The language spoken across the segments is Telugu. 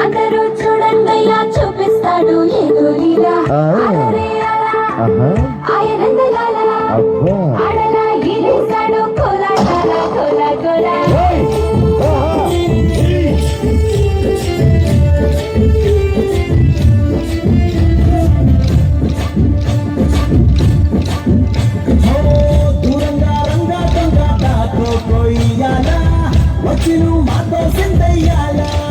అందరూ చూపిస్తాడు అలా. ఆహా. ఆయనందలాలా అబ్బా. ఆడలా గీరేశాడు కోల కోల నువ్వు మాతో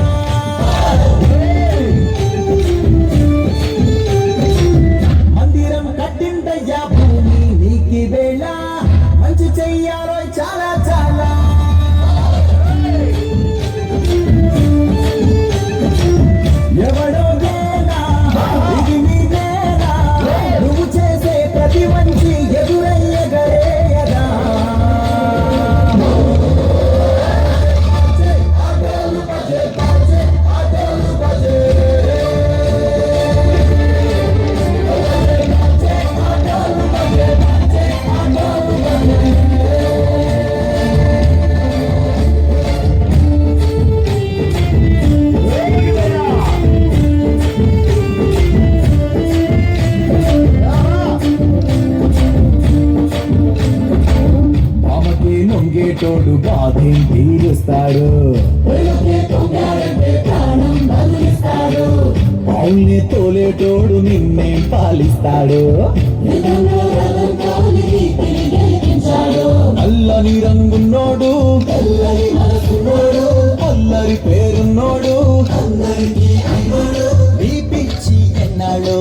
తోడు బాధని తీరుస్తాడు పౌల్ని తోలేటోడు నిన్నే పాలిస్తాడు? నల్లని రంగున్నోడు అల్లరి పేరున్నోడు నీ పిచ్చి ఎన్నాడు